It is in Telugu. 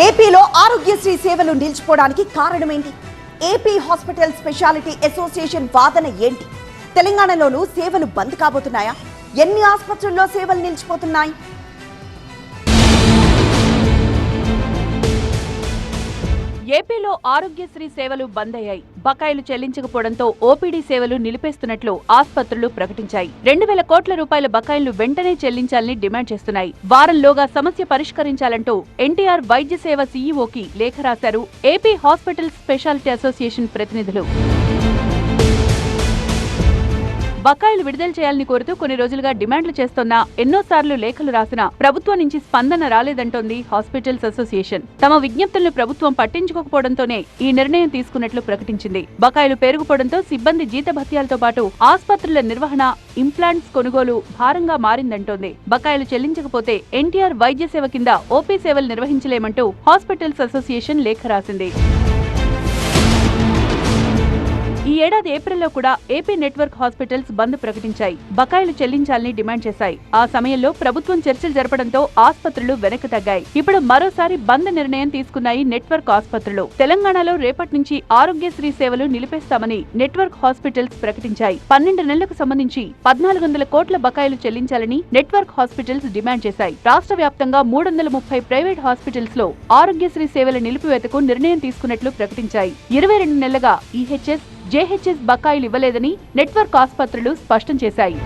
ఏపీలో ఆరోగ్యశ్రీ సేవలు నిలిచిపోవడానికి కారణమేంటి? ఏపీ హాస్పిటల్ స్పెషాలిటీ అసోసియేషన్ వాదన ఏంటి? తెలంగాణలోనూ సేవలు బంద్ కాబోతున్నాయా? ఎన్ని ఆసుపత్రుల్లో సేవలు నిలిచిపోతున్నాయి? ఏపీలో ఆరోగ్యశ్రీ సేవలు బంద్ అయ్యాయి బకాయిలు చెల్లించకపోవడంతో ఓపీడీ సేవలు నిలిపేస్తున్నట్లు ఆసుపత్రులు ప్రకటించాయి. రెండు వేల కోట్ల రూపాయల బకాయిలు వెంటనే చెల్లించాలని డిమాండ్ చేస్తున్నాయి. వారంలోగా సమస్య పరిష్కరించాలంటూ ఎన్టీఆర్ వైద్య సేవ సీఈఓకి లేఖ రాశారు ఏపీ హాస్పిటల్ స్పెషాలిటీ అసోసియేషన్ ప్రతినిధులు. బకాయిలు విడుదల చేయాలని కోరుతూ కొన్ని రోజులుగా డిమాండ్లు చేస్తున్నా ఎన్నోసార్లు లేఖలు రాసినా ప్రభుత్వం నుంచి స్పందన రాలేదంటోంది హాస్పిటల్స్ అసోసియేషన్. తమ విజ్ఞప్తులను ప్రభుత్వం పట్టించుకోకపోవడంతోనే ఈ నిర్ణయం తీసుకున్నట్లు ప్రకటించింది. బకాయిలు పెరుగుపోవడంతో సిబ్బంది జీతభత్యాలతో పాటు ఆసుపత్రుల నిర్వహణ ఇంప్లాంట్స్ కొనుగోలు భారంగా మారిందంటోంది. బకాయిలు చెల్లించకపోతే ఎన్టీఆర్ వైద్య సేవ కింద ఓపీ సేవలు నిర్వహించలేమంటూ హాస్పిటల్స్ అసోసియేషన్ లేఖ రాసింది. ఈ ఏడాది ఏప్రిల్లో కూడా ఏపీ నెట్వర్క్ హాస్పిటల్స్ బంద్ ప్రకటించాయి. బకాయిలు చెల్లించాలని డిమాండ్ చేశాయి. ఆ సమయంలో ప్రభుత్వం చర్చలు జరపడంతో ఆసుపత్రులు వెనక్కి తగ్గాయి. ఇప్పుడు మరోసారి బంద్ నిర్ణయం తీసుకున్నాయి నెట్వర్క్ ఆసుపత్రులు. తెలంగాణలో రేపటి నుంచి ఆరోగ్యశ్రీ సేవలు నిలిపేస్తామని నెట్వర్క్ హాస్పిటల్స్ ప్రకటించాయి. పన్నెండు నెలలకు సంబంధించి పద్నాలుగు వందల కోట్ల బకాయిలు చెల్లించాలని నెట్వర్క్ హాస్పిటల్స్ డిమాండ్ చేశాయి. రాష్ట్ర వ్యాప్తంగా మూడు వందల ముప్పై ప్రైవేట్ హాస్పిటల్స్లో ఆరోగ్యశ్రీ సేవల నిలిపివేతకు నిర్ణయం తీసుకున్నట్లు ప్రకటించాయి. ఇరవై రెండు నెలలుగా ఈహెచ్ఎస్ జేహెచ్ఎస్ బకాయిలు ఇవ్వలేదని నెట్వర్క్ ఆసుపత్రులు స్పష్టం చేశాయి.